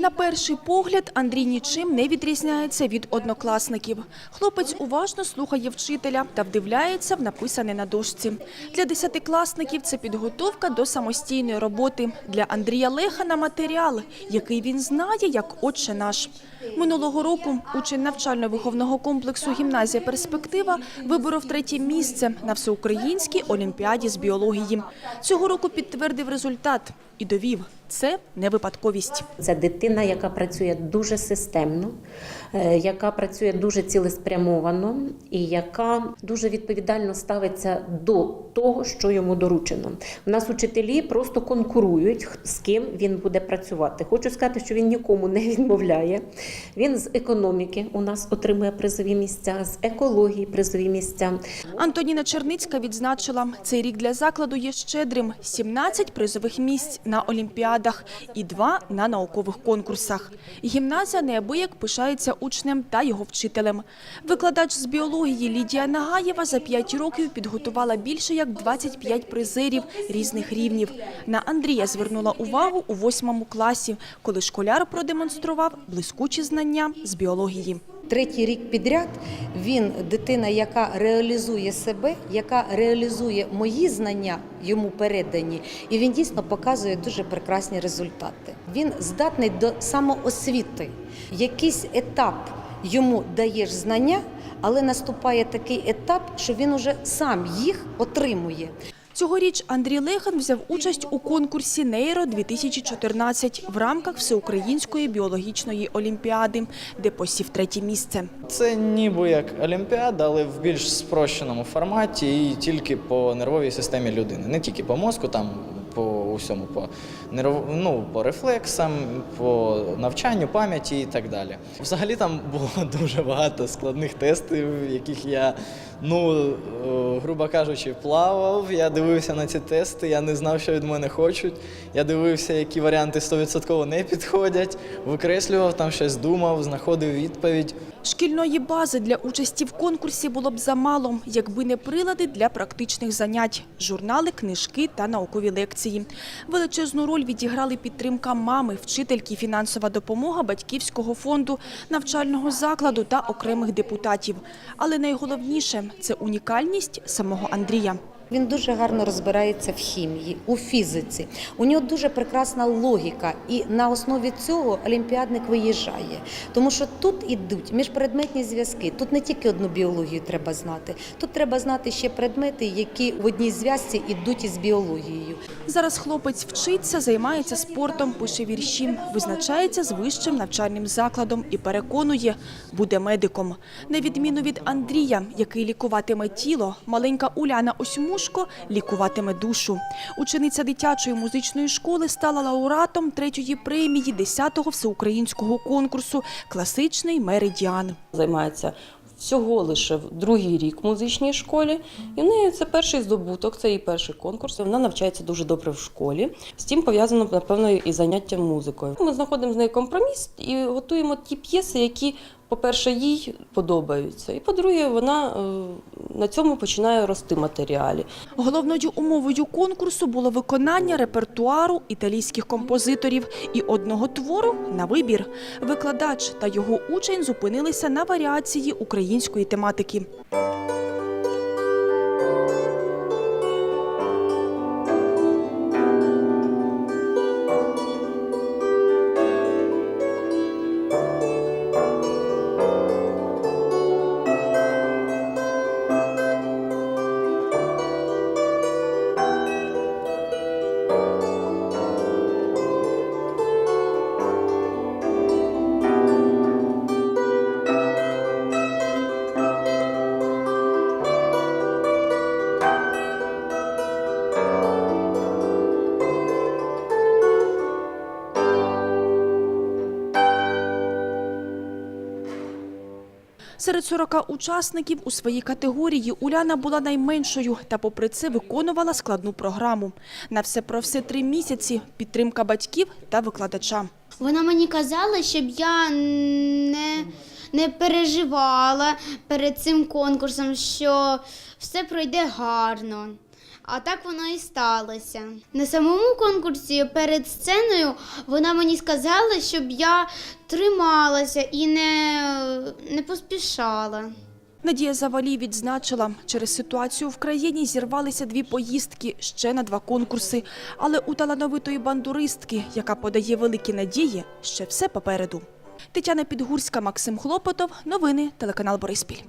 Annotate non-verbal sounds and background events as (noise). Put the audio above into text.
На перший погляд Андрій нічим не відрізняється від однокласників. Хлопець уважно слухає вчителя та вдивляється в написане на дошці. Для десятикласників це підготовка до самостійної роботи. Для Андрія Лехана матеріал, який він знає як отче наш. Минулого року учень навчально-виховного комплексу «Гімназія Перспектива» виборов третє місце на всеукраїнській олімпіаді з біології. Цього року підтвердив результат і довів – це не випадковість. Це дитина, яка працює дуже системно, е, яка працює дуже цілеспрямовано і яка дуже відповідально ставиться до того, що йому доручено. У нас учителі просто конкурують, з ким він буде працювати. Хочу сказати, що він нікому не відмовляє. Він з економіки у нас отримує призові місця, з екології призові місця. Антоніна Черницька відзначила, цей рік для закладу є щедрим – 17 призових місць на олімпіадах і два на наукових конкурсах. Гімназія неабияк пишається учнем та його вчителем. Викладач з біології Лідія Нагаєва за 5 років підготувала більше як 25 призерів різних рівнів. На Андрія звернула увагу у восьмому класі, коли школяр продемонстрував блискучі знання з біології. Третій рік підряд він дитина, яка реалізує себе, яка реалізує мої знання йому передані, і він дійсно показує дуже прекрасні результати. Він здатний до самоосвіти. Якийсь етап йому даєш знання, але наступає такий етап, що він уже сам їх отримує. Цьогоріч Андрій Лехан взяв участь у конкурсі «Нейро 2014 в рамках Всеукраїнської біологічної олімпіади, де посів третє місце. Це ніби як Олімпіада, але в більш спрощеному форматі і тільки по нервовій системі людини. Не тільки по мозку, там по усьому, по нерв... ну, по рефлексам, по навчанню, пам'яті і так далі. Взагалі там було (laughs) дуже багато складних тестів, яких я, ну, е, грубо кажучи, плавав. Я дивився на ці тести, я не знав, що від мене хочуть. Я дивився, які варіанти 100% не підходять, викреслював там щось, думав, знаходив відповідь. Шкільної бази для участі в конкурсі було б замало, якби не прилади для практичних занять – журнали, книжки та наукові лекції. Величезну роль відіграли підтримка мами, вчительки, фінансова допомога батьківського фонду, навчального закладу та окремих депутатів. Але найголовніше – це унікальність самого Андрія. Він дуже гарно розбирається в хімії, у фізиці. У нього дуже прекрасна логіка, і на основі цього олімпіадник виїжджає. Тому що тут ідуть міжпредметні зв'язки. Тут не тільки одну біологію треба знати, тут треба знати ще предмети, які в одній зв'язці ідуть із біологією. Зараз хлопець вчиться, займається спортом, пише вірші, визначається з вищим навчальним закладом і переконує, буде медиком. На відміну від Андрія, який лікуватиме тіло, маленька Уляна Осьмушко лікуватиме душу. Учениця дитячої музичної школи стала лауреатом третьої премії 10-го всеукраїнського конкурсу «Класичний меридіан». займається всього лише в другий рік музичній школі. І в неї це перший здобуток, це її перший конкурс. Вона навчається дуже добре в школі. З тим пов'язано, напевно, і заняття музикою. Ми знаходимо з нею компроміс і готуємо ті п'єси, які, по-перше, їй подобаються. І по-друге, вона е, на цьому починає рости матеріалі. Головною умовою конкурсу було виконання репертуару італійських композиторів і одного твору на вибір. Викладач та його учень зупинилися на варіації української тематики. Серед 40 учасників у своїй категорії Уляна була найменшою та попри це виконувала складну програму. На все про все три місяці підтримка батьків та викладача. Вона мені казала, щоб я не, не переживала перед цим конкурсом, що все пройде гарно. А так воно і сталося. На самому конкурсі перед сценою вона мені сказала, щоб я трималася і не, не поспішала. Надія Завалій відзначила, через ситуацію в країні зірвалися дві поїздки ще на два конкурси. Але у талановитої бандуристки, яка подає великі надії, ще все попереду. Тетяна Підгурська, Максим Хлопотов. Новини телеканал Бориспіль.